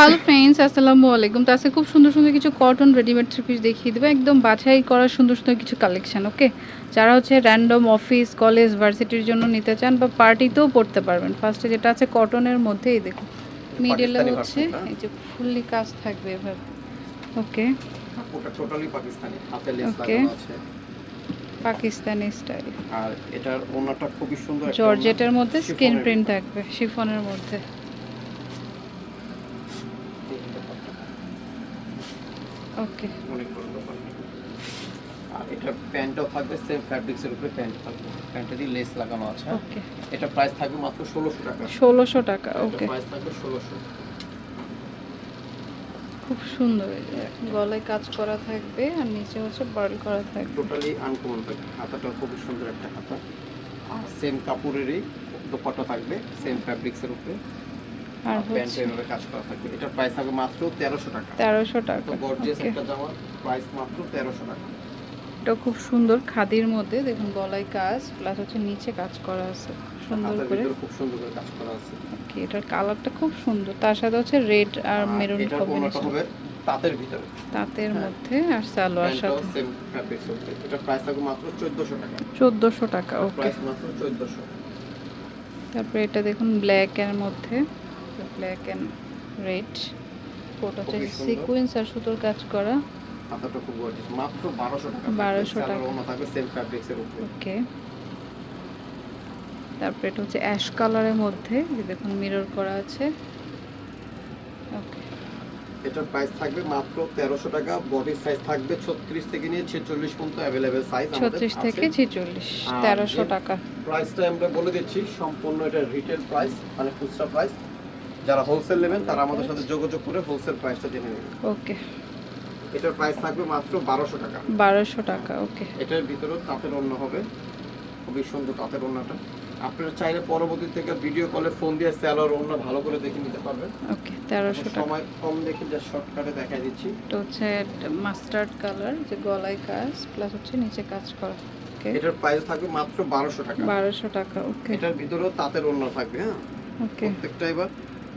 Hello friends আসসালামু আলাইকুম। তো আজকে খুব সুন্দর সুন্দর কিছু কটন রেডিমেড থ্রি পিস দেখিয়ে দেবো। একদম বাছাই করা সুন্দর সুন্দর কিছু কালেকশান ওকে যারা হচ্ছে র্যান্ডম অফিস কলেজ ভার্সিটির জন্য নিতে চান বা পার্টিতেও পড়তে পারবেন। ফার্স্টে যেটা আছে কটনের মধ্যেই দেখুন। মিডলে হচ্ছে এই যে ফুললি কাজ থাকবে এভাবে ওকে টোটালি পাকিস্তানি স্টাইল আর এটার ওনাটা খুবই সুন্দর জর্জেটের মধ্যে স্ক্রিন শিফনের প্রিন্ট থাকবে শিফনের মধ্যে। ওকে অনেক বড় দোকান। আর এটা প্যান্টও থাকবে সেম ফ্যাব্রিক্সের উপরে প্যান্ট থাকবে। প্যান্টে দিয়ে লেস লাগানো আছে? ওকে এটা প্রাইস থাকবে মাত্র ষোলোশো টাকা। ষোলোশো টাকা ওকে প্রাইস থাকবে ষোলোশো। খুব সুন্দর গলায় কাজ করা থাকবে আর নিচে হচ্ছে বার্ল করা থাকবে। টোটালি আনকমন থাকবে হাতাটা খুবই সুন্দর একটা হাতা। আর সেম কাপড়েরই দোপাট্টা থাকবে সেম ফ্যাব্রিক্স এর উপরে। আর আর হচ্ছে এভাবে কাজ করা থাকবে। এটা প্রাইস থাকবে মাত্র তেরোশো টাকা। তেরোশো টাকা গর্জিয়াস একটা জামা প্রাইস মাত্র তেরোশো টাকা। এটা খুব সুন্দর খাদির মধ্যে দেখুন গলায় কাজ প্লাস হচ্ছে নিচে কাজ করা আছে সুন্দর করে। খুব সুন্দর করে কাজ করা আছে। ওকে এটার কালারটা খুব সুন্দর তার সাথে হচ্ছে রেড আর মেরুন এটার কম্বিনেশন হবে তাঁতের ভিতরে। তাঁতের হ্যাঁ। মধ্যে আর সালোয়ার প্যান্টটাও সাথে। সেম ফ্যাব্রিক্স হবে এটা প্রাইস থাকবে মাত্র 1400 টাকা। চোদ্দোশো টাকা ওকে প্রাইস মাত্র 1400 তারপরে এটা দেখুন ব্ল্যাক এর মধ্যে। ব্ল্যাক এন্ড রেড কোটা হচ্ছে খুবই সুন্দর। সিকুয়েন্স আর সুতোর কাজ করা হাতাটা খুব গর্জিয়াস মাত্র 1200 টাকা 1200 টাকা। ওনা থাকবে সেম ফ্যাব্রিক্স এর উপরে ওকে তারপরে এটা হচ্ছে অ্যাশ কালারের মধ্যে যে দেখুন মিরর করা আছে ওকে এটার প্রাইস থাকবে মাত্র 1300 টাকা বডি সাইজ থাকবে 36 থেকে নিয়ে 46 পর্যন্ত अवेलेबल সাইজ আমাদের ছত্রিশ থেকে ছেচল্লিশ আর তেরোশো এর- টাকা প্রাইসটা আমরা বলে দিচ্ছি সম্পূর্ণ এটা রিটেল প্রাইস মানে খুচরা প্রাইস যারা হোলসেল নেবেন তারা আমাদের সাথে যোগাযোগ করে হোলসেল প্রাইসটা জেনে নেবেন। ওকে। এটার প্রাইস থাকবে মাত্র 1200 টাকা। বারোশো টাকা ওকে। এটার ভিতরেও তাঁতের অন্য হবে। খুবই সুন্দর তাঁতের অন্যটা। আপনারা চাইলে পরবর্তী থেকে ভিডিও কলে ফোন দিয়ে স্যালোর অন্য ভালো করে দেখে নিতে পারবেন। ওকে তেরোশো টাকা। সময় কম দেখে যা শর্টকাটে দেখাই দিচ্ছি। এটা হচ্ছে মাস্টার্ড কালার যে গলায় কাজ প্লাস হচ্ছে নিচে কাজ করা ওকে। এটার প্রাইস থাকবে মাত্র বারোশো টাকা। বারোশো টাকা ওকে। এটার ভিতরেও তাঁতের অন্য থাকবে হ্যাঁ। ওকে। প্রত্যেকটা এবার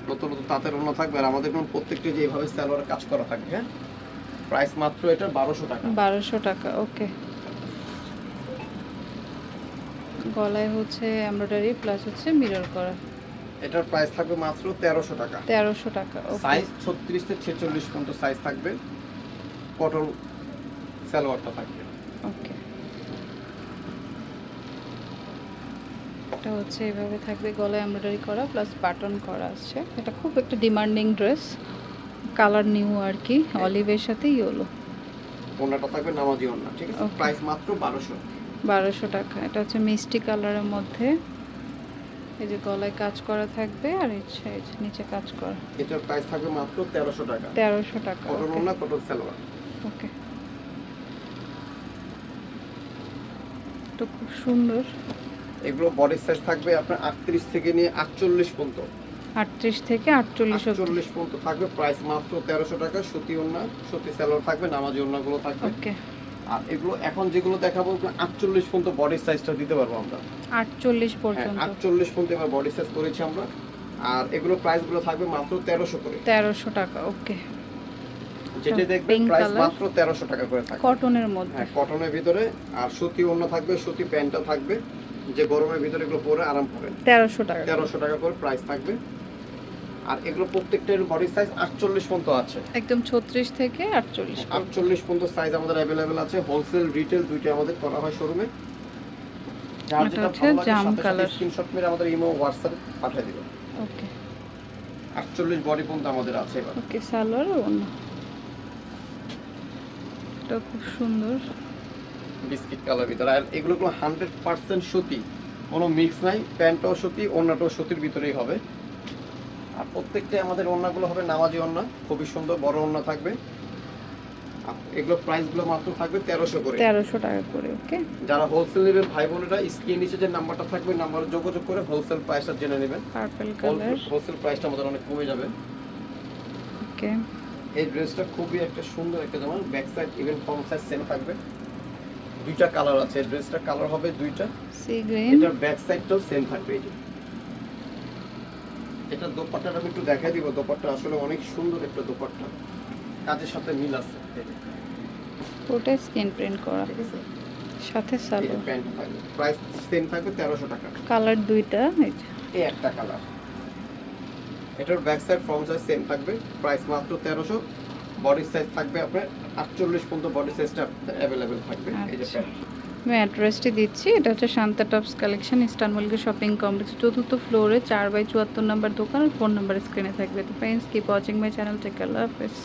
নতুন নতুন তাঁতের অন্য থাকবে আর আমাদের কোন প্রত্যেকটা যেভাবে স্যালোয়ার কাজ করা থাকবে হ্যাঁ? প্রাইস মাত্র এটা বারোশো টাকা। বারোশো টাকা ওকে। গলায় হচ্ছে এমব্রয়ডারি প্লাস হচ্ছে মিরর করা। এটার প্রাইস থাকবে মাত্র তেরোশো টাকা। তেরোশো টাকা ওকে। সাইজ ছত্রিশ থেকে ছেচল্লিশ পর্যন্ত সাইজ থাকবে। কটন সালোয়ারটা থাকবে। ওকে। এটা হচ্ছে এভাবে থাকবে গলায় এমব্রয়ডারি করা প্লাস বাটন করা আছে। এটা খুব একটা ডিমান্ডিং ড্রেস কালার নিউ আর কি অলিভের সাথে ইয়েলো ওনাটা থাকবে নামাজি ওনা ঠিক আছে? প্রাইস মাত্র বারোশো। বারোশো টাকা। এটা হচ্ছে মিষ্টি কালারের মধ্যে। এই যে গলায় কাজ করা থাকবে আর এই যে নিচে কাজ করা। এটার প্রাইস থাকবে মাত্র তেরোশো টাকা। তেরোশো টাকা কটন ওনা কটন সালোয়ার। ওকে তো খুব সুন্দর। এগুলো বডি সাইজ থাকবে আপনার আটত্রিশ থেকে নিয়ে আটচল্লিশ পর্যন্ত। আটত্রিশ থেকে আটচল্লিশ অব্দি আটচল্লিশ পর্যন্ত থাকবে প্রাইস মাত্র তেরোশো টাকা সুতি ওনা সুতি সালোয়ার থাকবে নামাজি ওনাগুলো থাকবে। ওকে আর এগুলো এখন যেগুলো দেখাবো আটচল্লিশ পর্যন্ত বডি সাইজটা দিতে পারব আমরা। আটচল্লিশ হ্যাঁ পর্যন্ত। আটচল্লিশ পর্যন্ত এবার বডি সাইজ করেছি আমরা। আর এগুলো প্রাইসগুলো থাকবে মাত্র তেরোশো করে। তেরোশো টাকা ওকে যেটা দেখবেন প্রাইস মাত্র তেরোশো টাকা করে থাকবে। কটনের মধ্যে। হ্যাঁ কটনের ভিতরে। আর সুতি অন্য থাকবে সুতি প্যান্টটা থাকবে। যে গরমের ভিতরে এগুলো পরে আরাম পাবেন। তেরোশো টাকা তেরোশো টাকা করে প্রাইস থাকবে। আর এগুলো প্রত্যেকটার বডি সাইজ আটচল্লিশ পর্যন্ত আছে। একদম ছত্রিশ থেকে আটচল্লিশ আটচল্লিশ পর্যন্ত সাইজ আমাদের অ্যাভেলেবেল আছে। হোলসেল রিটেল দুইটা আমাদের করা হয় শোরুমে স্ক্রিনশট মেরে আমাদের ইমো হোয়াটসঅ্যাপ পাঠিয়ে দিবেন। ওকে আটচল্লিশ বডি পর্যন্ত আমাদের আছে এবার। ওকে সালোয়ার অন্য এটা খুব সুন্দর। বিস্কিট কালার ভিতরে। আর এগুলো কোনো হান্ড্রেড পার্সেন্ট সুতি কোনো মিক্স নাই প্যান্টও সুতি ওড়নাটাও সুতির ভিতরেই হবে। আর প্রত্যেকটাই আমাদের ওড়নাগুলো হবে নামাজি ওড়না খুবই সুন্দর বড় ওড়না থাকবে। এগুলো প্রাইসগুলো মাত্র থাকবে তেরোশো করে। তেরোশো টাকা করে ওকে যারা হোলসেল নেবেন ভাই বোনেরা স্ক্রিন নিচে যে নাম্বারটা থাকবে নাম্বারে যোগাযোগ করে হোলসেল প্রাইসটা জেনে নেবেন। পার্পল কালার হোলসেল প্রাইসটা আমাদের অনেক কমে যাবে। ওকে এই ড্রেসটা খুবই একটা সুন্দর একটা জামা back side even front side same থাকবে। দুইটা কালার আছে ড্রেসটা কালার হবে দুইটা। Sea green. এটার ব্যাক সাইডটাও সেম থাকবে এই যে। এটা দোপাট্টাটা আমি একটু দেখাই দিব দোপাট্টা আসলে অনেক সুন্দর একটা দোপাট্টা। কাজের সাথে মিল আছে। ওটাই স্ক্রিন প্রিন্ট করা। ঠিক আছে? সাথে থাকবে। প্রাইস সেম থাকবে তেরোশো টাকা। কালার দুইটা এই একটা কালার। এটার back side front size same থাকবে। প্রাইস মাত্র তেরোশো। বডি সাইজ থাকবে আপনার আটচল্লিশ পর্যন্ত বডি সাইজটা অ্যাভেলেবেল থাকবে। এই যে আচ্ছা। প্যান্ট আমি অ্যাড্রেসটি দিচ্ছি এটা হচ্ছে শান্তা টপস কালেকশন ইস্টানবুলকে শপিং কমপ্লেক্স চতুর্থ ফ্লোরে চার বাই চুয়াত্তর নাম্বার দোকান ফোন নাম্বার স্ক্রিনে থাকবে। তো friends keep watching my channel take হাফেজ